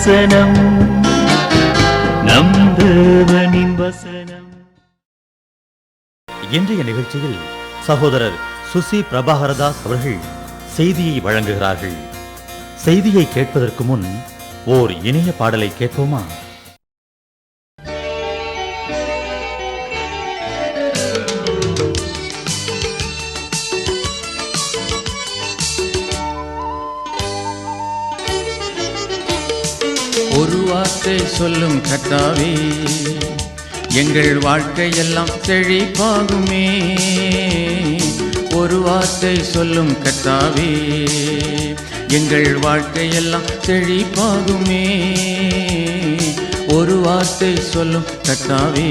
வசனம். நம் தேவனின் வசனம். இன்றைய நிகழ்ச்சியில் சகோதரர் சுசி பிரபாகரதாஸ் அவர்கள் செய்தியை வழங்குகிறார்கள். செய்தியை கேட்பதற்கு முன் ஓர் இணைய பாடலை கேட்போமா? வார்த்தை சொல்லும் கத்தாவே எங்கள் வாழ்க்கையெல்லாம் செழிப்பாகுமே ஒரு வார்த்தை சொல்லும் கத்தாவே எங்கள் வாழ்க்கையெல்லாம் செழிப்பாகுமே ஒரு வார்த்தை சொல்லும் கத்தாவே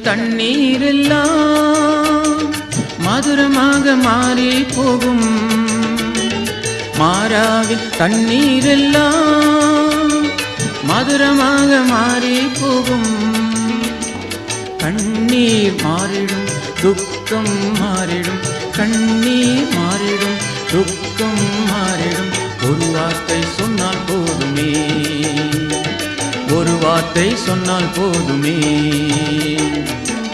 தண்ணீரெல்லாம் மதுரமாக மாறி போகும். மாறாவின் தண்ணீரெல்லாம் மதுரமாக மாறி போகும். கண்ணீர் மாறிடும் துக்கம் மாறிடும் கண்ணீர் மாறிடும் துக்கம் மாறிடும். ஒரு வார்த்தை சொன்னால் போதுமே. ஒரு வார்த்தை சொன்னால் போதுமே.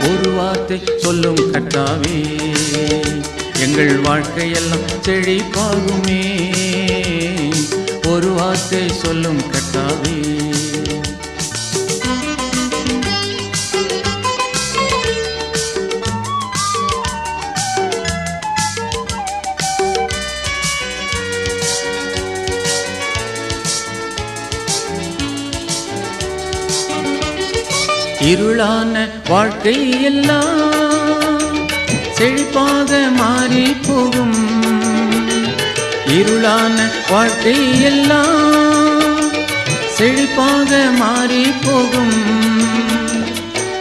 ஒரு வார்த்தை சொல்லும் கட்டாவே. எங்கள் வாழ்க்கையெல்லாம் செழிப்பாகுமே. ஒரு வார்த்தை சொல்லும் கட்டாவே. இருளான வாழ்க்கை எல்லாம் செழிப்பாக மாறி போகும். இருளான வாழ்க்கை எல்லாம் செழிப்பாக மாறி போகும்.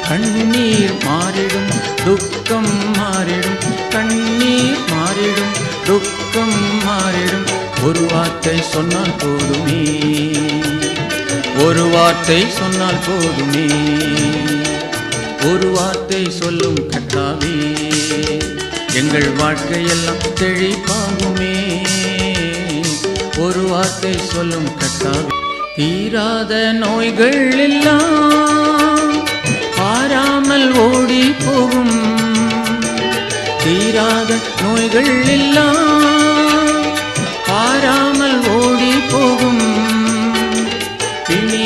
கண்ணீர் மாறிடும் துக்கம் மாறிடும் கண்ணீர் மாறிடும் துக்கம் மாறிடும். ஒரு வார்த்தை சொன்னால் போதுமே. ஒரு வார்த்தை சொன்னால் போதுமே. ஒரு வார்த்தை சொல்லும் கட்டாவே. எங்கள் வாழ்க்கையெல்லாம் தெளிப்பாகுமே ஒரு வார்த்தை சொல்லும் கட்டாவே. தீராத நோய்கள் எல்லாம் பாராமல் ஓடி போகும். தீராத நோய்கள் எல்லாம்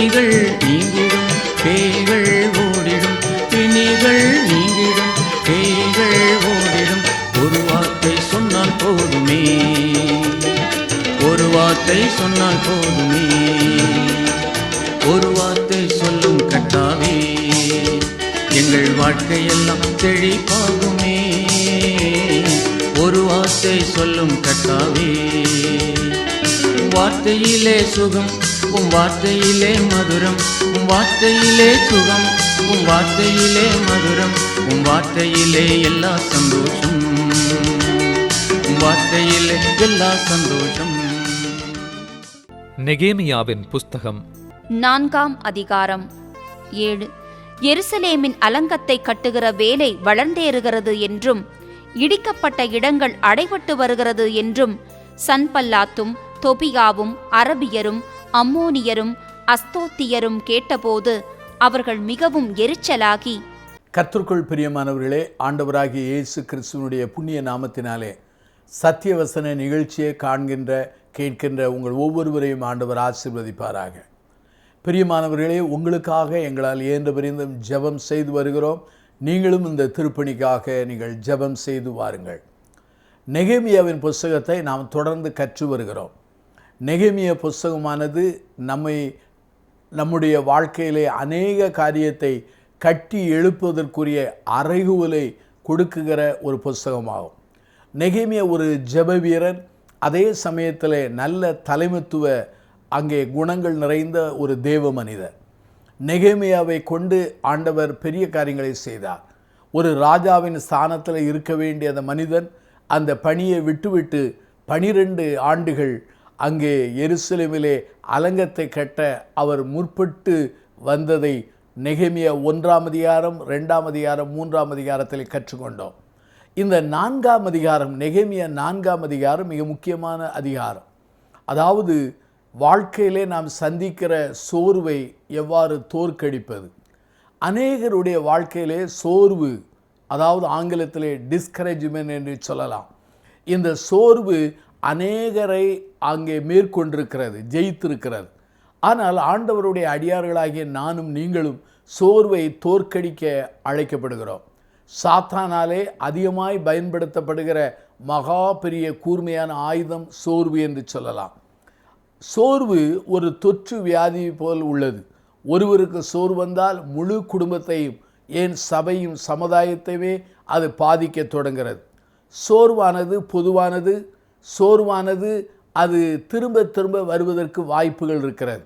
பிணிகள் நீங்கிடும் பேய்கள் ஓடிடும். பிணிகள் நீங்கிடும் பேய்கள் ஓடிடும். ஒரு வார்த்தை சொன்னால் போதுமே. ஒரு வார்த்தை சொன்னால் போதுமே. ஒரு வார்த்தை சொல்லும் கட்டாவே. எங்கள் வாழ்க்கையெல்லாம் செழிப்பாகுமே ஒரு வார்த்தை சொல்லும் கட்டாவே. வார்த்தையிலே சுகம் உம் வார்த்தையிலே மதுரம் உம் வார்த்தையிலே சுகம் உம் வார்த்தையிலே மதுரம் உம் வார்த்தையிலே எல்லா சந்தோஷம். உம் வார்த்தையிலே எல்லா சந்தோஷம். நெகேமியாவின் புஸ்தகம். நான்காம் அதிகாரம். ஏழு. எருசலேமின் அலங்கத்தை கட்டுகிற வேலை வளர்ந்தேறுகிறது என்றும் இடிக்கப்பட்ட இடங்கள் அடைபட்டு வருகிறது என்றும் சன்பல்லாத்தும் தொபியாவும் அரபியரும் அம்மோனியரும் அஸ்தோத்தியரும் கேட்டபோது அவர்கள் மிகவும் எரிச்சலாகி கர்த்தருக்குள் பிரியமானவர்களே ஆண்டவராகிய இயேசு கிறிஸ்துவனுடைய புண்ணிய நாமத்தினாலே சத்தியவசன நிகழ்ச்சியை காண்கின்ற கேட்கின்ற உங்கள் ஒவ்வொருவரையும் ஆண்டவர் ஆசீர்வதிப்பாராக. பிரியமானவர்களே உங்களுக்காக எங்களால் இயன்ற பிரிந்தும் ஜெபம் செய்து வருகிறோம். நீங்களும் இந்த திருப்பணிக்காக நீங்கள் ஜெபம் செய்து வாருங்கள். நெகேமியாவின் புஸ்தகத்தை நாம் தொடர்ந்து கற்று வருகிறோம். நெகேமிய புஸ்தகமானது நம்மை நம்முடைய வாழ்க்கையிலே அநேக காரியத்தை கட்டி எழுப்புவதற்குரிய அறைகுவலை கொடுக்குகிற ஒரு புஸ்தகமாகும். நெகேமியா ஒரு ஜப வீரர் அதே சமயத்தில் நல்ல தலைமைத்துவ அங்கே குணங்கள் நிறைந்த ஒரு தேவ மனிதர். நெகேமியாவை கொண்டு ஆண்டவர் பெரிய காரியங்களை செய்தார். ஒரு ராஜாவின் ஸ்தானத்தில் இருக்க வேண்டிய அந்த மனிதன் அந்த பணியை விட்டுவிட்டு பனிரெண்டு ஆண்டுகள் அங்கே எருசலேமிலே அலங்கத்தை கட்ட அவர் முற்பட்டு வந்ததை நெகேமியா ஒன்றாம் அதிகாரம் ரெண்டாம் அதிகாரம் மூன்றாம் அதிகாரத்தில் கற்றுக்கொண்டோம். இந்த நான்காம் அதிகாரம் நெகேமியா நான்காம் அதிகாரம் மிக முக்கியமான அதிகாரம். அதாவது வாழ்க்கையிலே நாம் சந்திக்கிற சோர்வை எவ்வாறு தோற்கடிப்பது? அநேகருடைய வாழ்க்கையிலே சோர்வு அதாவது ஆங்கிலத்திலே டிஸ்கரேஜ்மெண்ட் என்று சொல்லலாம். இந்த சோர்வு அநேகரை அங்கே மேற்கொண்டிருக்கிறது ஜெயித்திருக்கிறது. ஆனால் ஆண்டவருடைய அடியார்களாகிய நானும் நீங்களும் சோர்வை தோற்கடிக்க அழைக்கப்படுகிறோம். சாத்தானாலே அதிகமாய் பயன்படுத்தப்படுகிற மகா பெரிய கூர்மையான ஆயுதம் சோர்வு என்று சொல்லலாம். சோர்வு ஒரு தொற்று வியாதி போல் உள்ளது. ஒருவருக்கு சோர்வு வந்தால் முழு குடும்பத்தையும் ஏன் சபையும் சமுதாயத்தையுமே அது பாதிக்க தொடங்கிறது சோர்வானது பொதுவானது சோர்வானது அது திரும்ப திரும்ப வருவதற்கு வாய்ப்புகள் இருக்கிறது.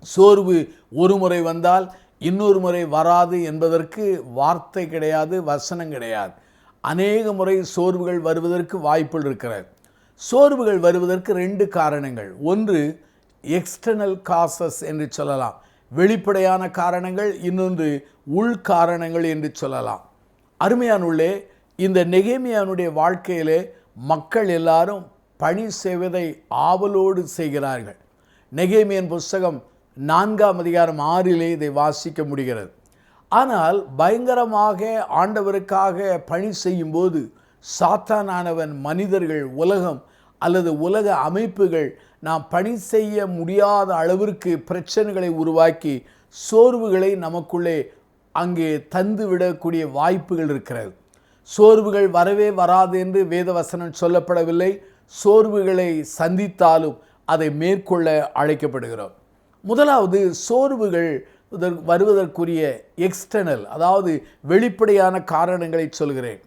சோர்வு ஒரு முறை வந்தால் இன்னொரு முறை வராது என்பதற்கு வார்த்தை கிடையாது வசனம் கிடையாது. அநேக முறை சோர்வுகள் வருவதற்கு வாய்ப்புகள் இருக்கிறது. சோர்வுகள் வருவதற்கு ரெண்டு காரணங்கள். ஒன்று எக்ஸ்டர்னல் காசஸ் என்று சொல்லலாம். வெளிப்படையான காரணங்கள் இன்னொன்று உள் காரணங்கள் என்று சொல்லலாம். அருமையானுள்ளே இந்த நெகேமியானுடைய வாழ்க்கையிலே மக்கள் எல்லாரும் பணி செய்வதை ஆவலோடு செய்கிறார்கள். நெகேமியன் புஸ்தகம் நான்காம் அதிகாரம் ஆறிலே இதை வாசிக்க முடிகிறது. ஆனால் பயங்கரமாக ஆண்டவருக்காக பணி செய்யும்போது சாத்தானானவன் மனிதர்கள் உலகம் அல்லது உலக அமைப்புகள் நாம் பணி செய்ய முடியாத அளவிற்கு பிரச்சனைகளை உருவாக்கி சோர்வுகளை நமக்குள்ளே அங்கே தந்து விடக்கூடிய வாய்ப்புகள் இருக்கிறது. சோர்வுகள் வரவே வராது என்று வேதவசனம் சொல்லப்படவில்லை. சோர்வுகளை சந்தித்தாலும் அதை மேற்கொள்ள அழைக்கப்படுகிறோம். முதலாவது சோர்வுகள் வருவதற்குரிய எக்ஸ்டர்னல் அதாவது வெளிப்படையான காரணங்களை சொல்கிறேன்.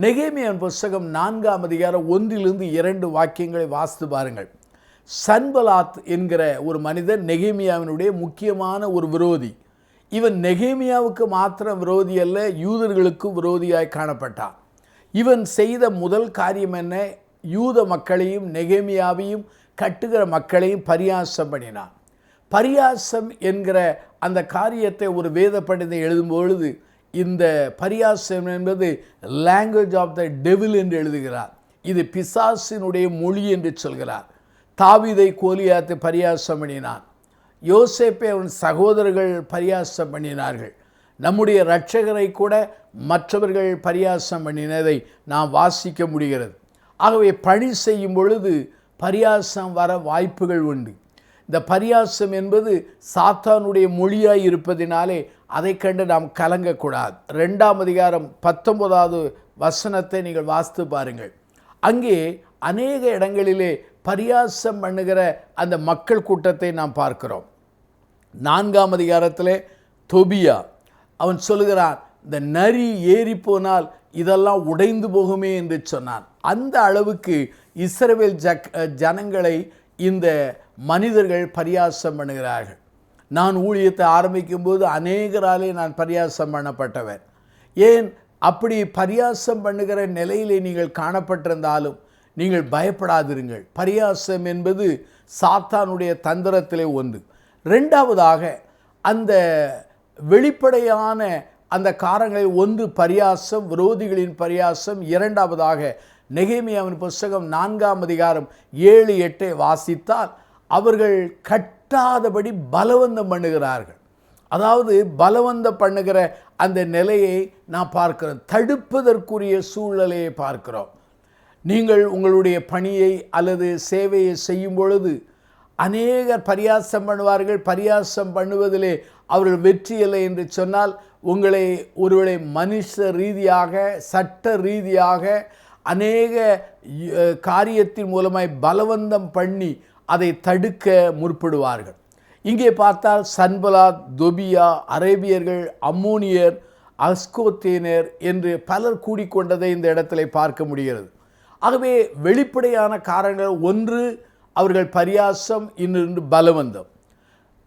நெகேமியன் புஸ்தகம் நான்காம் அதிகாரம் ஒன்றிலிருந்து இரண்டு வாக்கியங்களை வாசித்து பாருங்கள். சன்பலாத் என்கிற ஒரு மனிதன் நெகேமியாவினுடைய முக்கியமான ஒரு விரோதி. இவன் நெகேமியாவுக்கு மாத்திரம் விரோதி அல்ல யூதர்களுக்கும் விரோதியாய் காணப்பட்டான். இவன் செய்த முதல் காரியம் என்ன? யூத மக்களையும் நெகேமியாவையும் கட்டுகிற மக்களையும் பரியாசம் பண்ணினான். பரியாசம் என்கிற அந்த காரியத்தை ஒரு வேத பண்டிதை எழுதும் பொழுது இந்த பரியாசம் என்பது லாங்குவேஜ் ஆஃப் த டெவில் என்று எழுதுகிறார். இது பிசாசினுடைய மொழி என்று சொல்கிறார். தாவிதை கோலியாத்து பரியாசம் பண்ணினான். யோசேப்பை அவன் சகோதரர்கள் பரியாசம் பண்ணினார்கள். நம்முடைய இரட்சகரை கூட மற்றவர்கள் பரியாசம் பண்ணினதை நாம் வாசிக்க முடிகிறது. ஆகவே பணி செய்யும் பொழுது பரியாசம் வர வாய்ப்புகள் உண்டு. இந்த பரியாசம் என்பது சாத்தானுடைய மொழியாய் இருப்பதினாலே அதை கண்டு நாம் கலங்கக்கூடாது. ரெண்டாம் அதிகாரம் பத்தொன்பதாவது வசனத்தை நீங்கள் வாசித்து பாருங்கள். அங்கே அநேக இடங்களிலே பரியாசம் பண்ணுகிற அந்த மக்கள் கூட்டத்தை நாம் பார்க்கிறோம். நான்காம் அதிகாரத்திலே தொபியா அவன் சொல்லுகிறான் இந்த நரி ஏறி போனால் இதெல்லாம் உடைந்து போகுமே என்று சொன்னான். அந்த அளவுக்கு இஸ்ரவேல் ஜக் ஜனங்களை இந்த மனிதர்கள் பரியாசம் பண்ணுகிறார்கள். நான் ஊழியத்தை ஆரம்பிக்கும்போது அநேகராலே நான் பரியாசம் பண்ணப்பட்டவன் ஏன்? அப்படி பரியாசம் பண்ணுகிற நிலையிலே நீங்கள் காணப்பட்டிருந்தாலும் நீங்கள் பயப்படாதிருங்கள். பரியாசம் என்பது சாத்தானுடைய தந்திரத்திலே ஒன்று. ரெண்டாவதாக அந்த வெளிப்படையான அந்த காரங்களில் ஒன்று பரியாசம் விரோதிகளின் பரியாசம் இரண்டாவதாக நெகேமியாவின் புஸ்தகம் நான்காம் அதிகாரம் ஏழு எட்டை வாசித்தால் அவர்கள் கட்டாதபடி பலவந்தம் பண்ணுகிறார்கள். அதாவது பலவந்தம் பண்ணுகிற அந்த நிலையை நான் பார்க்கிறோம். தடுப்பதற்குரிய சூழ்நிலையை பார்க்கிறோம். நீங்கள் உங்களுடைய பணியை அல்லது சேவையை செய்யும் பொழுது அநேகர் பரியாசம் பண்ணுவார்கள். பரியாசம் பண்ணுவதிலே அவர்கள் வெற்றி இல்லை என்று சொன்னால் உங்களை ஒருவேளை மனுஷ ரீதியாக சட்ட ரீதியாக அநேக காரியத்தின் மூலமாய் பலவந்தம் பண்ணி அதை தடுக்க முற்படுவார்கள். இங்கே பார்த்தால் சன்பலாத் தொபியா அரேபியர்கள் அம்மோனியர் அஸ்கோத்தேனர் என்று பலர் கூடிக்கொண்டதை இந்த இடத்துல பார்க்க முடிகிறது. ஆகவே வெளிப்படையான காரணங்கள் ஒன்று அவர்கள் பரியாசம் இன்னொன்று பலவந்தம்.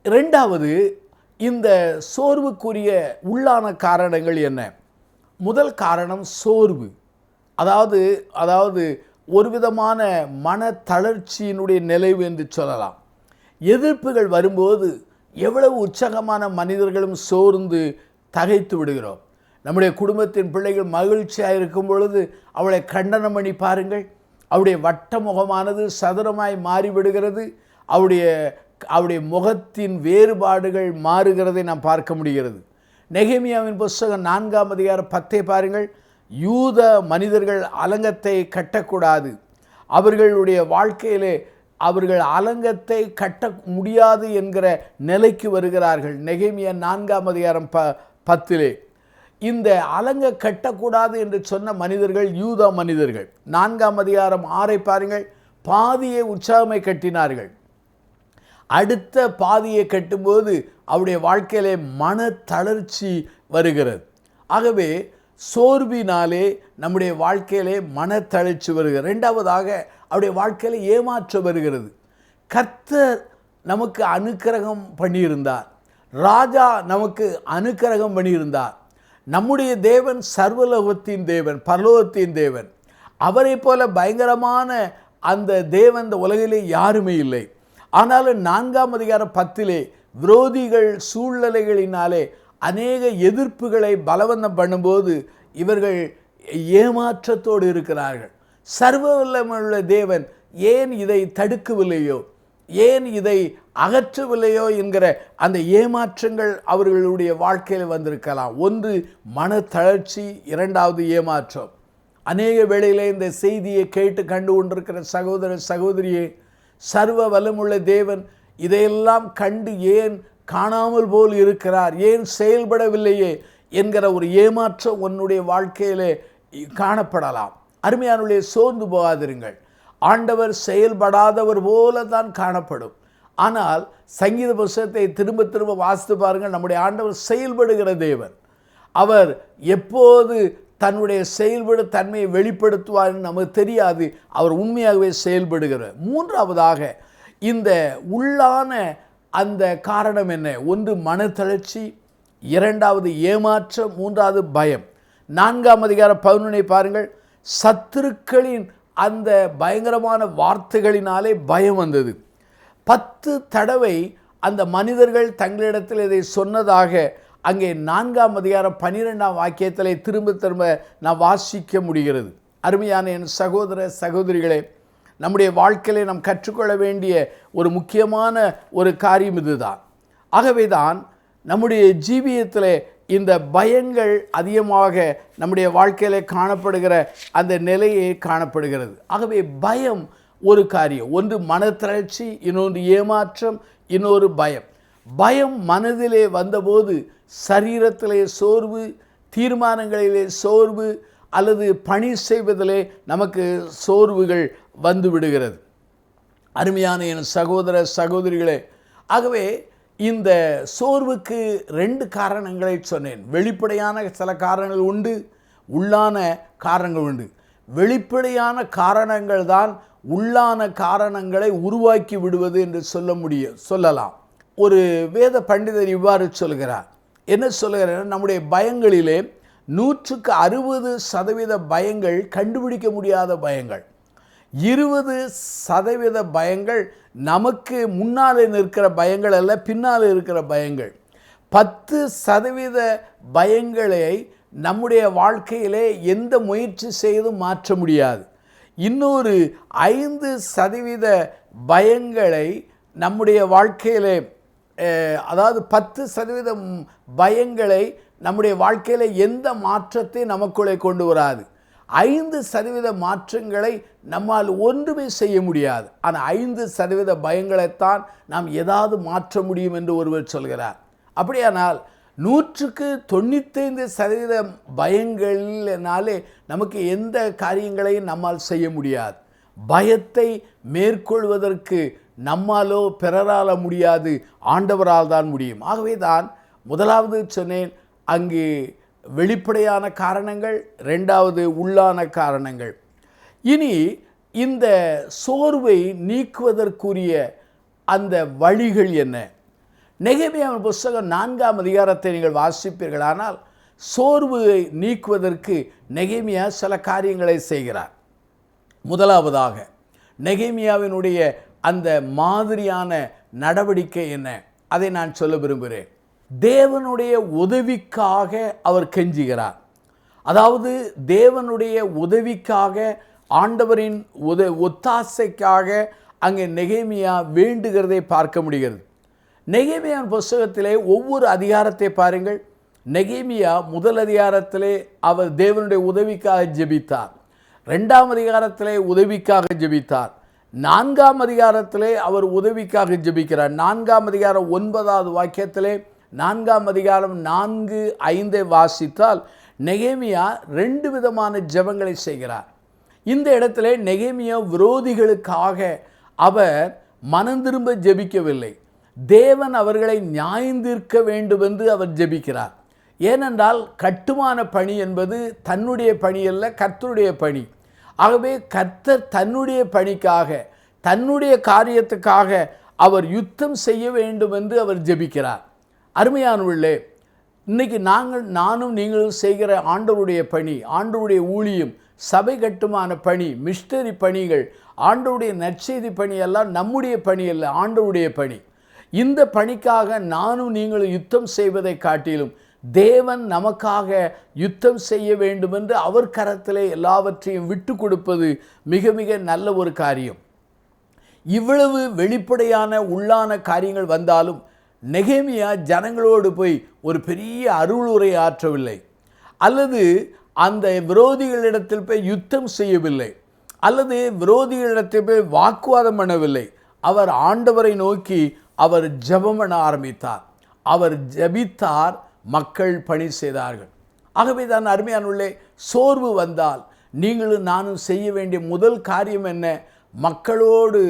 ரெண்டாவது இந்த சோர்வுக்குரிய உள்ளான காரணங்கள் என்ன? முதல் காரணம் சோர்வு. அதாவது அதாவது ஒரு விதமான மன தளர்ச்சியினுடைய நிலைவு என்று சொல்லலாம். எதிர்ப்புகள் வரும்போது எவ்வளவு உற்சாகமான மனிதர்களும் சோர்ந்து தகைத்து விடுகிறோம். நம்முடைய குடும்பத்தின் பிள்ளைகள் மகிழ்ச்சியாக இருக்கும் பொழுது அவளை கண்டனம் பண்ணி பாருங்கள். அவருடைய வட்ட முகமானது சதுரமாய் மாறிவிடுகிறது. அவருடைய அவருடைய முகத்தின் வேறுபாடுகள் மாறுகிறதை நாம் பார்க்க முடிகிறது. நெகேமியாவின் புஸ்தகம் நான்காம் அதிகாரம் பத்தை பாருங்கள். யூத மனிதர்கள் அலங்கத்தை கட்டக்கூடாது. அவர்களுடைய வாழ்க்கையிலே அவர்கள் அலங்கத்தை கட்ட முடியாது என்கிற நிலைக்கு வருகிறார்கள். நெகைமிய நான்காம் அதிகாரம் ப பத்திலே. இந்த அலங்க கட்டக்கூடாது என்று சொன்ன மனிதர்கள் யூதா மனிதர்கள். நான்காம் அதிகாரம் ஆறை பாருங்கள். பாதியை உற்சாகமை கட்டினார்கள். அடுத்த பாதியை கட்டும்போது அவருடைய வாழ்க்கையிலே மன தளர்ச்சி வருகிறது. ஆகவே சோர்வினாலே நம்முடைய வாழ்க்கையிலே மன தளர்ச்சி வருகிறது. ரெண்டாவதாக அவருடைய வாழ்க்கையில ஏமாற்றம் வருகிறது. கர்த்தர் நமக்கு அனுக்கிரகம் பண்ணியிருந்தார். ராஜா நமக்கு அனுக்கிரகம் பண்ணியிருந்தார். நம்முடைய தேவன் சர்வலோகத்தின் தேவன் பரலோகத்தின் தேவன். அவரை போல பயங்கரமான அந்த தேவன் இந்த உலகிலே யாருமே இல்லை. ஆனாலும் நான்காம் அதிகாரம் பத்திலே விரோதிகள் சூழ்நிலைகளினாலே அநேக எதிர்ப்புகளை பலவந்தம் பண்ணும்போது இவர்கள் ஏமாற்றத்தோடு இருக்கிறார்கள். சர்வ வல்லமுள்ள தேவன் ஏன் இதை தடுக்கவில்லையோ? ஏன் இதை அகற்றவில்லையோ என்கிற அந்த ஏமாற்றங்கள் அவர்களுடைய வாழ்க்கையில் வந்திருக்கலாம். ஒன்று மன தளர்ச்சி இரண்டாவது ஏமாற்றம். அநேக வேளையிலே இந்த செய்தியை கேட்டு கண்டு கொண்டிருக்கிற சகோதர சகோதரியே சர்வ வலமுள்ள தேவன் இதையெல்லாம் கண்டு ஏன் காணாமல் போல் இருக்கிறார்? ஏன் செயல்படவில்லையே என்கிற ஒரு ஏமாற்றம் உன்னுடைய வாழ்க்கையிலே காணப்படலாம். அருமையானுடைய சோர்ந்து போகாதிருங்கள். ஆண்டவர் செயல்படாதவர் போல தான் காணப்படும். ஆனால் சங்கீத புஸ்தகத்தை திரும்ப திரும்ப வாசித்து பாருங்கள். நம்முடைய ஆண்டவர் செயல்படுகிற தேவன். அவர் எப்போது தன்னுடைய செயல்பட தன்மையை வெளிப்படுத்துவார்னு நமக்கு தெரியாது. அவர் உண்மையாகவே செயல்படுகிறார். மூன்றாவதாக இந்த உள்ளான அந்த காரணம் என்ன? ஒன்று மனத்தளர்ச்சி இரண்டாவது ஏமாற்றம் மூன்றாவது பயம். நான்காம் அதிகார பதினொன்றை பாருங்கள். சத்துருக்களின் அந்த பயங்கரமான வார்த்தைகளினாலே பயம் வந்தது. பத்து தடவை அந்த மனிதர்கள் தங்களிடத்தில் இதை சொன்னதாக அங்கே நான்காம் அதிகாரம் பன்னிரெண்டாம் வாக்கியத்தில் திரும்ப திரும்ப நான் வாசிக்க முடிகிறது. அருமையான என் சகோதர சகோதரிகளே நம்முடைய வாழ்க்கையிலே நாம் கற்றுக்கொள்ள வேண்டிய ஒரு முக்கியமான ஒரு காரியம் இதுதான். ஆகவே தான் நம்முடைய ஜீவியத்தில் இந்த பயங்கள் அதிகமாக நம்முடைய வாழ்க்கையிலே காணப்படுகிற அந்த நிலையே காணப்படுகிறது. ஆகவே பயம் ஒரு காரியம். ஒன்று மனத்திரட்சி இன்னொன்று ஏமாற்றம் இன்னொரு பயம். பயம் மனதிலே வந்தபோது சரீரத்திலே சோர்வு தீர்மானங்களிலே சோர்வு அல்லது பணி செய்வதிலே நமக்கு சோர்வுகள் வந்து விடுகிறது. அருமையான என் சகோதர சகோதரிகளே ஆகவே இந்த சோர்வுக்கு ரெண்டு காரணங்களை சொன்னேன். வெளிப்படையான சில காரணங்கள் உண்டு உள்ளான காரணங்கள் உண்டு. வெளிப்படையான காரணங்கள் தான் உள்ளான காரணங்களை உருவாக்கி விடுவது என்று சொல்ல முடியும் சொல்லலாம். ஒரு வேத பண்டிதர் இவ்வாறு சொல்கிறார். என்ன சொல்கிறார் நம்முடைய பயங்களிலே நூற்றுக்கு அறுபது சதவீத பயங்கள் கண்டுபிடிக்க முடியாத பயங்கள். இருபது சதவீத பயங்கள் நமக்கு முன்னாலே நிற்கிற பயங்கள் அல்ல பின்னால் இருக்கிற பயங்கள். பத்து சதவீத பயங்களை நம்முடைய வாழ்க்கையிலே எந்த முயற்சி செய்தும் மாற்ற முடியாது. இன்னொரு ஐந்து சதவீத பயங்களை நம்முடைய வாழ்க்கையிலே அதாவது பத்து சதவீதம் பயங்களை நம்முடைய வாழ்க்கையில் எந்த மாற்றத்தை நமக்குள்ளே கொண்டு வராது. ஐந்து சதவீத மாற்றங்களை நம்மால் ஒன்றுமே செய்ய முடியாது. ஆனால் ஐந்து சதவீத பயங்களைத்தான் நாம் ஏதாவது மாற்ற முடியும் என்று ஒருவர் சொல்கிறார். அப்படியானால் நூற்றுக்கு தொண்ணூத்தைந்து சதவீதம் பயங்கள்னாலே நமக்கு எந்த காரியங்களையும் நம்மால் செய்ய முடியாது. பயத்தை மேற்கொள்வதற்கு நம்மாலோ பிறரால முடியாது. ஆண்டவரால் தான் முடியும். ஆகவே தான் முதலாவது சொன்னேன் அங்கு வெளிப்படையான காரணங்கள் ரெண்டாவது உள்ளான காரணங்கள். இனி இந்த சோர்வை நீக்குவதற்குரிய அந்த வழிகள் என்ன? நெகேமியாவின் புஸ்தகம் நான்காம் அதிகாரத்தை நீங்கள் வாசிப்பீர்களானால் சோர்வை நீக்குவதற்கு நெகேமியா சில காரியங்களை செய்கிறார். முதலாவதாக நெகேமியாவினுடைய அந்த மாதிரியான நடவடிக்கை என்ன? அதை நான் சொல்ல விரும்புகிறேன். தேவனுடைய உதவிக்காக அவர் கெஞ்சுகிறார். அதாவது தேவனுடைய உதவிக்காக ஆண்டவரின் உத ஒத்தாசைக்காக அங்கே நெகேமியா வேண்டுகிறதை பார்க்க முடிகிறது. நெகேமியான் புஸ்தகத்திலே ஒவ்வொரு அதிகாரத்தை பாருங்கள். நெகேமியா முதல் அதிகாரத்திலே அவர் தேவனுடைய உதவிக்காக ஜெபித்தார். ரெண்டாம் அதிகாரத்திலே உதவிக்காக ஜெபித்தார். நான்காம் அதிகாரத்திலே அவர் உதவிக்காக ஜெபிக்கிறார். நான்காம் அதிகாரம் ஒன்பதாவது வாக்கியத்திலே நான்காம் அதிகாரம் நான்கு ஐந்தை வாசித்தால் நெகேமியா ரெண்டு விதமான ஜெபங்களை செய்கிறார். இந்த இடத்துல நெகேமியா விரோதிகளுக்காக அவர் மனம் திரும்ப ஜெபிக்கவில்லை. தேவன் அவர்களை நியாயந்தீர்க்க வேண்டும் என்று அவர் ஜெபிக்கிறார். ஏனென்றால் கட்டுமான பணி என்பது தன்னுடைய பணி அல்ல கர்த்தருடைய பணி. ஆகவே கர்த்தர் தன்னுடைய பணிக்காக தன்னுடைய காரியத்துக்காக அவர் யுத்தம் செய்ய வேண்டும் என்று அவர் ஜெபிக்கிறார். அருமையானவர்களே இன்னைக்கு நாங்கள் நானும் நீங்களும் செய்கிற ஆண்டவருடைய பணி ஆண்டவருடைய ஊழியம் சபை கட்டுமான பணி மிஸ்டரி பணிகள் ஆண்டவருடைய நற்செய்தி பணி எல்லாம் நம்முடைய பணி அல்ல ஆண்டவருடைய பணி. இந்த பணிக்காக நானும் நீங்களும் யுத்தம் செய்வதை காட்டிலும் தேவன் நமக்காக யுத்தம் செய்ய வேண்டும் என்று அவர் கரத்திலே எல்லாவற்றையும் விட்டு கொடுப்பது மிக மிக நல்ல ஒரு காரியம். இவ்வளவு வெளிப்படையான உள்ளான காரியங்கள் வந்தாலும் நெகேமியா ஜனங்களோடு போய் ஒரு பெரிய அருளுரை ஆற்றவில்லை. அல்லது அந்த விரோதிகளிடத்தில் போய் யுத்தம் செய்யவில்லை. அல்லது விரோதிகளிடத்தில் போய் வாக்குவாதம் பண்ணவில்லை. அவர் ஆண்டவரை நோக்கி அவர் ஜெபம் ஆரம்பித்தார். அவர் ஜபித்தார் மக்கள் பணி செய்தார்கள். ஆகவே தான் அருமையானுள்ளே சோர்வு வந்தால் நீங்களும் நானும் செய்ய வேண்டிய முதல் காரியம் என்ன? மக்களோடு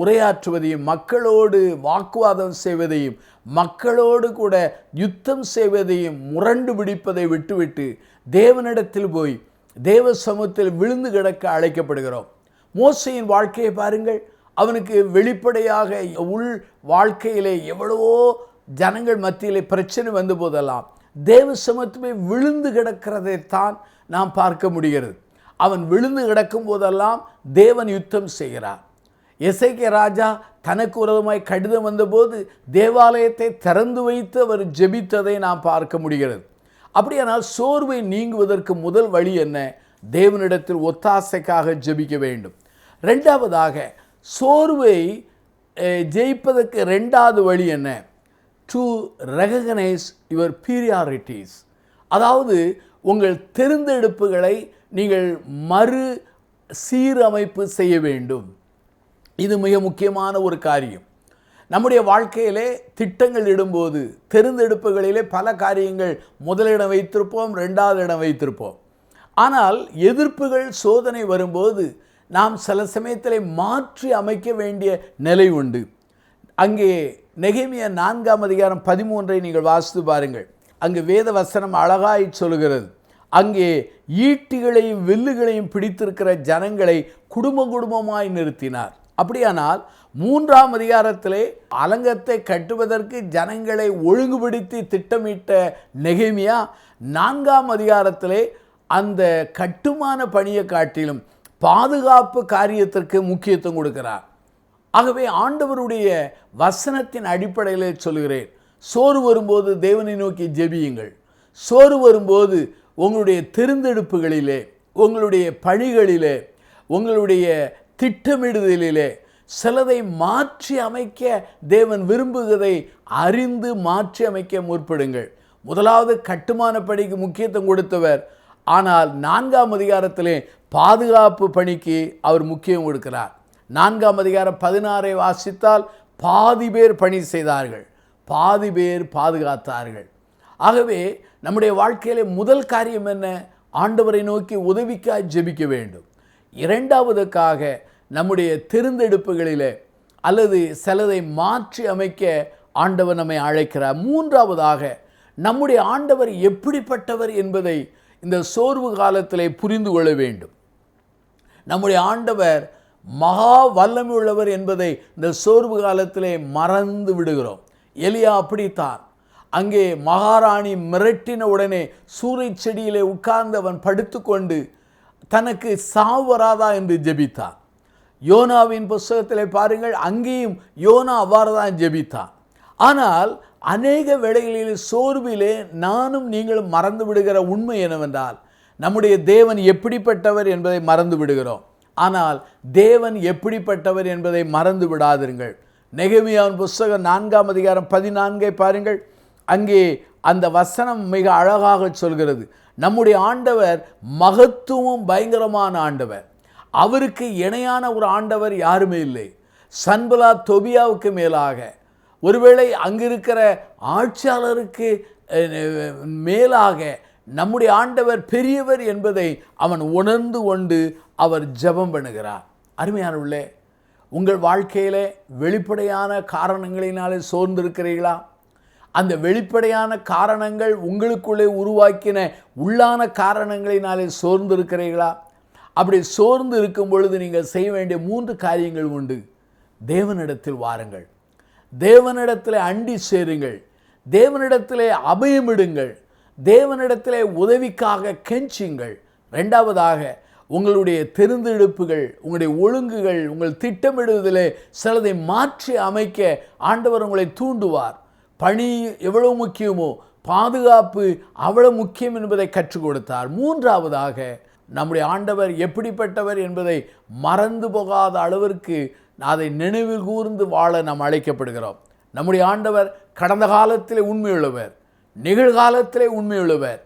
உரையாற்றுவதையும் மக்களோடு வாக்குவாதம் செய்வதையும் மக்களோடு கூட யுத்தம் செய்வதையும் முரண்டு பிடிப்பதை விட்டுவிட்டு தேவனிடத்தில் போய் தேவ சமூகத்தில் விழுந்து கிடக்க அழைக்கப்படுகிறோம். மோசையின் வாழ்க்கையை பாருங்கள். அவனுக்கு வெளிப்படையாக உள் வாழ்க்கையிலே எவ்வளவோ ஜனங்கள் மத்தியிலே பிரச்சனை வந்த போதெல்லாம் தேவ சமத்துவமே விழுந்து கிடக்கிறதைத்தான் நாம் பார்க்க முடிகிறது. அவன் விழுந்து கிடக்கும் போதெல்லாம் தேவன் யுத்தம் செய்கிறார். எசைக்கிய ராஜா தனக்கு உரதமாய் கடிதம் வந்தபோது தேவாலயத்தை திறந்து வைத்து அவர் ஜெபித்ததை நாம் பார்க்க முடிகிறது. அப்படியானால் சோர்வை நீங்குவதற்கு முதல் வழி என்ன? தேவனிடத்தில் ஒத்தாசைக்காக ஜெபிக்க வேண்டும். ரெண்டாவதாக சோர்வை ஜெயிப்பதற்கு ரெண்டாவது வழி என்ன? டு ரெகனைஸ் யுவர் பீரியாரிட்டிஸ் அதாவது உங்கள் தெரிந்தெடுப்புகளை நீங்கள் மறு சீரமைப்பு செய்ய வேண்டும். இது மிக முக்கியமான ஒரு காரியம். நம்முடைய வாழ்க்கையிலே திட்டங்கள் இடும்போது தெரிந்தெடுப்புகளிலே பல காரியங்கள் முதலிடம் வைத்திருப்போம் ரெண்டாவது இடம் வைத்திருப்போம். ஆனால் எதிர்ப்புகள் சோதனை வரும்போது நாம் சில சமயத்தில் மாற்றி அமைக்க வேண்டிய நிலை உண்டு. அங்கே நெகிமிய நான்காம் அதிகாரம் பதிமூன்றை நீங்கள் வாசித்து பாருங்கள். அங்கு வேத வசனம் அழகாய் சொல்கிறது அங்கே ஈட்டிகளையும் வில்லுகளையும் பிடித்திருக்கிற ஜனங்களை குடும்ப குடும்பமாய் நிறுத்தினார். அப்படியானால் மூன்றாம் அதிகாரத்திலே அலங்கத்தை கட்டுவதற்கு ஜனங்களை ஒழுங்குபடுத்தி திட்டமிட்ட நெகிமியா நான்காம் அதிகாரத்திலே அந்த கட்டுமான பணியை காட்டிலும் பாதுகாப்பு காரியத்திற்கு முக்கியத்துவம் கொடுக்கிறார். ஆகவே ஆண்டவருடைய வசனத்தின் அடிப்படையில் சொல்கிறேன் சோறு வரும்போது தேவனை நோக்கி ஜெபியுங்கள். சோறு வரும்போது உங்களுடைய தெரிந்தெடுப்புகளிலே உங்களுடைய பணிகளிலே உங்களுடைய திட்டமிடுதலிலே சிலதை மாற்றி அமைக்க தேவன் விரும்புகிறதை அறிந்து மாற்றி அமைக்க முற்படுங்கள். முதலாவது கட்டுமான பணிக்கு முக்கியத்துவம் கொடுத்தவர் ஆனால் நான்காம் அதிகாரத்திலே பாதுகாப்பு பணிக்கு அவர் முக்கியம் கொடுக்கிறார். நான்காம் அதிகாரம் பதினாறை வாசித்தால் பாதி பேர் பணி செய்தார்கள். பாதி பேர் பாதுகாத்தார்கள். ஆகவே நம்முடைய வாழ்க்கையிலே முதல் காரியம் என்ன? ஆண்டவரை நோக்கி உதவிக்காய் ஜெபிக்க வேண்டும். இரண்டாவதுக்காக நம்முடைய தெரிந்தெடுப்புகளிலே அல்லது சிலதை மாற்றி அமைக்க ஆண்டவர் நம்மை அழைக்கிறார். மூன்றாவதாக நம்முடைய ஆண்டவர் எப்படிப்பட்டவர் என்பதை இந்த சோர்வு காலத்திலே புரிந்து கொள்ள வேண்டும். நம்முடைய ஆண்டவர் மகா வல்லமை உள்ளவர் என்பதை இந்த சோர்வு காலத்திலே மறந்து விடுகிறோம். எலியா அப்படித்தான். அங்கே மகாராணி மிரட்டின உடனே சூறை செடியிலே உட்கார்ந்து அவன் படுத்துக்கொண்டு தனக்கு சாவு வராதா என்று ஜெபித்தான். யோனாவின் புஸ்தகத்திலே பாருங்கள் அங்கேயும் யோனா அவ்வாறு தான் ஜெபித்தான். ஆனால் அநேக வேளைகளில் சோர்விலே நானும் நீங்களும் மறந்து விடுகிற உண்மை என்னவென்றால் நம்முடைய தேவன் எப்படிப்பட்டவர் என்பதை மறந்து விடுகிறோம். ஆனால் தேவன் எப்படிப்பட்டவர் என்பதை மறந்து விடாதிருங்கள். நெகமியான் புஸ்தகம் நான்காம் அதிகாரம் பதினான்கை பாருங்கள். அங்கே அந்த வசனம் மிக அழகாக சொல்கிறது. நம்முடைய ஆண்டவர் மகத்துவம் பயங்கரமான ஆண்டவர். அவருக்கு இணையான ஒரு ஆண்டவர் யாருமே இல்லை. சன்பலா தொபியாவுக்கு மேலாக. ஒருவேளை அங்கிருக்கிற ஆட்சியாளருக்கு மேலாக நம்முடைய ஆண்டவர் பெரியவர் என்பதை அவன் உணர்ந்து கொண்டு அவர் ஜெபம் பண்ணுகிறார். அருமையானவர்களே உங்கள் வாழ்க்கையில் வெளிப்படையான காரணங்களினாலே சோர்ந்திருக்கிறீர்களா? அந்த வெளிப்படையான காரணங்கள் உங்களுக்குள்ளே உருவாக்கின உள்ளான காரணங்களினாலே சோர்ந்திருக்கிறீர்களா? அப்படி சோர்ந்து இருக்கும் பொழுது நீங்கள் செய்ய வேண்டிய மூன்று காரியங்கள் உண்டு. தேவனிடத்தில் வாருங்கள். தேவனிடத்திலே அண்டி சேருங்கள். தேவனிடத்திலே அபயமிடுங்கள். தேவனிடத்திலே உதவிக்காக கெஞ்சுங்கள். ரெண்டாவதாக உங்களுடைய தெரிந்தெடுப்புகள் உங்களுடைய ஒழுங்குகள் உங்கள் திட்டமிடுவதிலே சிலதை மாற்றி அமைக்க ஆண்டவர் உங்களை தூண்டுவார். பணி எவ்வளவு முக்கியமோ பாதுகாப்பு அவ்வளவு முக்கியம் என்பதை கற்றுக் கொடுத்தார். மூன்றாவதாக நம்முடைய ஆண்டவர் எப்படிப்பட்டவர் என்பதை மறந்து போகாத அளவிற்கு அதை நினைவில் கூர்ந்து வாழ நாம் அழைக்கப்படுகிறோம். நம்முடைய ஆண்டவர் கடந்த காலத்திலே உண்மையுள்ளவர் நிகழ்காலத்திலே உண்மையுள்ளவர்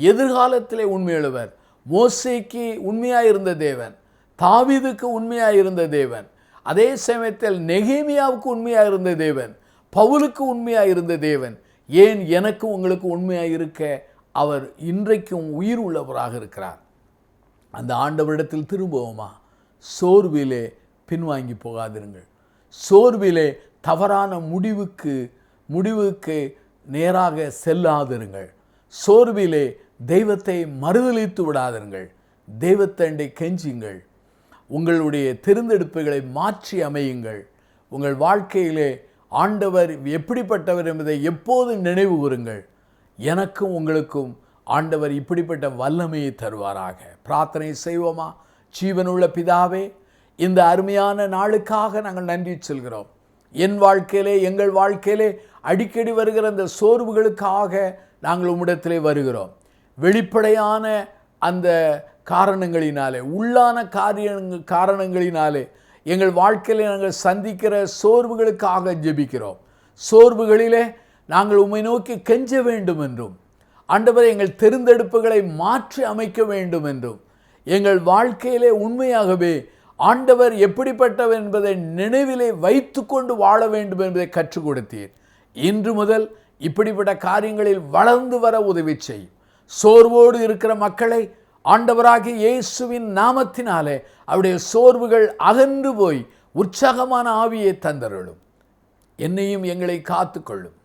எதிர்காலத்திலே உண்மையுள்ளவர் மோசைக்கு உண்மையாக இருந்த தேவன் தாவிதுக்கு உண்மையாக இருந்த தேவன் அதே சமயத்தில் நெகேமியாவுக்கு உண்மையாக இருந்த தேவன் பவுலுக்கு உண்மையாக இருந்த தேவன். ஏன் எனக்கு உங்களுக்கு உண்மையாக இருக்க? அவர் இன்றைக்கும் உயிர் உள்ளவராக இருக்கிறார். அந்த ஆண்டவரிடத்தில் திரும்புவோமா? சோர்விலே பின்வாங்கி போகாதிருங்கள். சோர்விலே தவறான முடிவுக்கு முடிவுக்கு நேராக செல்லாதிருங்கள். சோர்விலே தெய்வத்தை மறுதலித்து விடாதிருங்கள். தெய்வத்தண்டை கெஞ்சுங்கள். உங்களுடைய தேர்ந்தெடுப்புகளை மாற்றி அமையுங்கள். உங்கள் வாழ்க்கையிலே ஆண்டவர் எப்படிப்பட்டவர் என்பதை எப்போது நினைவு கூறுங்கள். எனக்கும் உங்களுக்கும் ஆண்டவர் இப்படிப்பட்ட வல்லமையை தருவாராக. பிரார்த்தனை செய்வோமா? ஜீவனுள்ள பிதாவே இந்த அருமையான நாளுக்காக நாங்கள் நன்றி சொல்கிறோம். என் வாழ்க்கையிலே எங்கள் வாழ்க்கையிலே அடிக்கடி வருகிற அந்த சோர்வுகளுக்காக நாங்கள் உம்மிடத்திலே வருகிறோம். வெளிப்படையான அந்த காரணங்களினாலே உள்ளான காரிய காரணங்களினாலே எங்கள் வாழ்க்கையில் நாங்கள் சந்திக்கிற சோர்வுகளுக்காக ஜெபிக்கிறோம். சோர்வுகளிலே நாங்கள் உம்மை நோக்கி கெஞ்ச வேண்டும் என்றும் ஆண்டவரை எங்கள் தெரிந்தெடுப்புகளை மாற்றி அமைக்க வேண்டும் என்றும் எங்கள் வாழ்க்கையிலே உண்மையாகவே ஆண்டவர் எப்படிப்பட்டவர் என்பதை நினைவிலே வைத்துக்கொண்டு வாழ வேண்டும் என்பதை கற்றுக் கொடுத்தீர். இன்று முதல் இப்படிப்பட்ட காரியங்களில் வளர்ந்து வர உதவி செய்யும். சோர்வோடு இருக்கிற மக்களை ஆண்டவராகிய இயேசுவின் நாமத்தினாலே அவருடைய சோர்வுகள் அகன்று போய் உற்சாகமான ஆவியை தந்தருளும். என்னையும் எங்களை காத்துக்கொள்ளும்.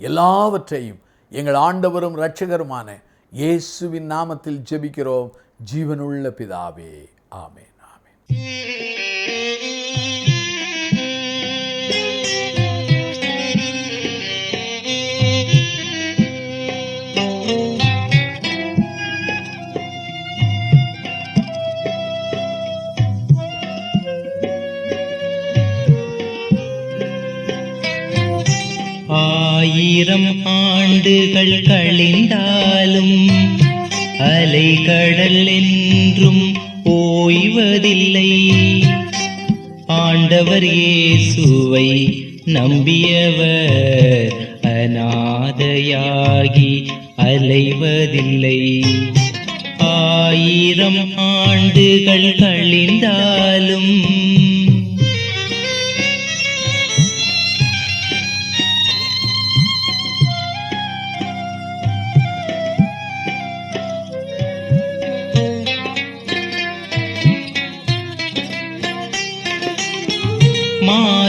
எல்லாவற்றையும் எங்கள் ஆண்டவரும் இரட்சகருமான இயேசுவின் நாமத்தில் ஜெபிக்கிறோம். ஜீவனுள்ள பிதாவே. ஆமே ஆயிரம் ஆண்டுகள் கழிந்தாலும் அலைகடல் என்றும் ஓய்வதில்லை ஆண்டவர் இயேசுவை நம்பியவர் அநாதையாகி அலைவதில்லை. ஆயிரம் ஆண்டுகள் கழிந்தாலும்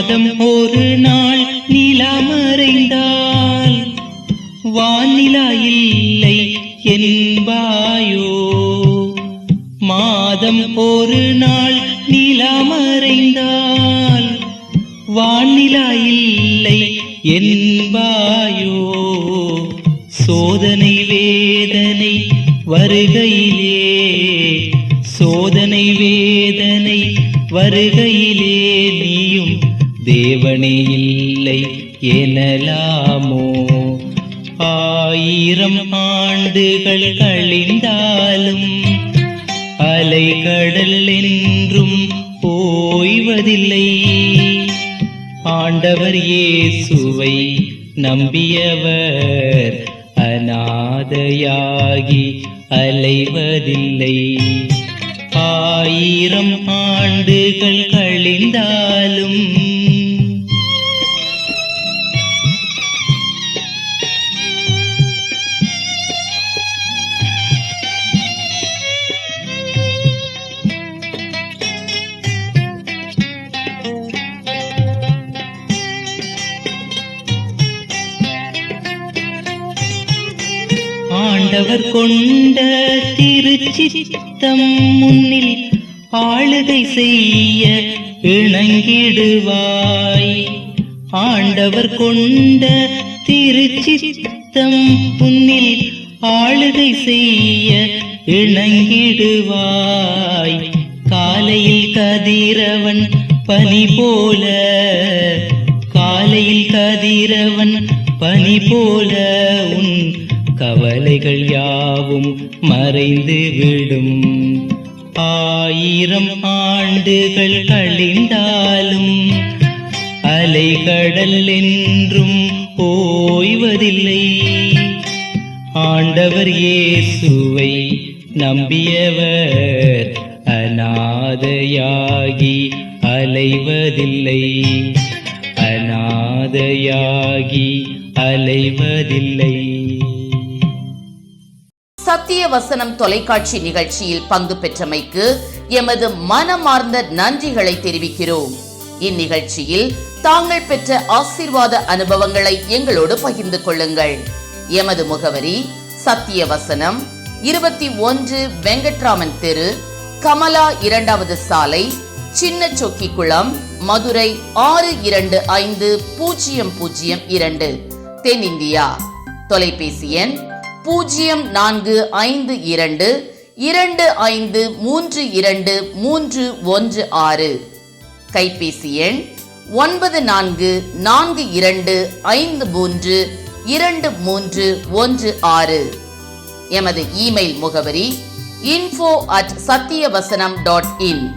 மாதம் ஒரு நாள் நிலமறைந்தால் வானிலா இல்லை என்பாயோ? மாதம் ஒரு நாள் நிலமறைந்தால் வானிலா இல்லை என்பாயோ? சோதனை வேதனை வருகையிலே சோதனை வேதனை வருகையிலே நீ தேவனே இல்லை எனலாமோ? ஆயிரம் ஆண்டுகள் கழிந்தாலும் அலைகடல் என்றும் ஓய்வதில்லை. ஆண்டவர் இயேசுவை நம்பியவர் அநாதையாகி அலைவதில்லை. ஆயிரம் சித்தம் முன்னில் ஆளுகை செய்ய இணங்கிடுவாய். ஆண்டவர் கொண்ட திருச்சித்தம் புன்னில் ஆளுகை செய்ய இணங்கிடுவாய். காலையில் கதிரவன் பனி போல காலையில் கதிரவன் பனி போல உன் கவலைகள் யாவும் மறைந்து விடும். ஆயிரம் ஆண்டுகள் கழிந்தாலும் அலைகடல் என்றும் ஓய்வதில்லை. ஆண்டவர் இயேசுவை நம்பியவர் அநாதையாகி அலைவதில்லை. அநாதையாகி அலைவதில்லை. சத்திய வசனம் தொலைக்காட்சி நிகழ்ச்சியில் பங்கு பெற்றமைக்கு எமது மனமார்ந்த நன்றிகளை தெரிவிக்கிறோம். இந்நிகழ்ச்சியில் தாங்கள் பெற்ற ஆசீர்வாத அனுபவங்களை எங்களோடு பகிர்ந்து கொள்ளுங்கள். எமது முகவரி சத்திய வசனம் இருபத்தி ஒன்று வெங்கட்ராமன் தெரு கமலா இரண்டாவது சாலை சின்ன சொக்கிக்குளம் மதுரை ஆறு இரண்டு ஐந்து பூஜ்ஜியம் பூஜ்ஜியம் இரண்டு தென்னிந்தியா. தொலைபேசி எண் பூஜ்ஜியம் நான்கு ஐந்து இரண்டு இரண்டு ஐந்து மூன்று இரண்டு மூன்று ஒன்று ஆறு. கைபேசி எண் ஒன்பது நான்கு நான்கு இரண்டு ஐந்து மூன்று இரண்டு மூன்று ஒன்று ஆறு. எமது இமெயில் முகவரி info at Sathiyavasanam dot in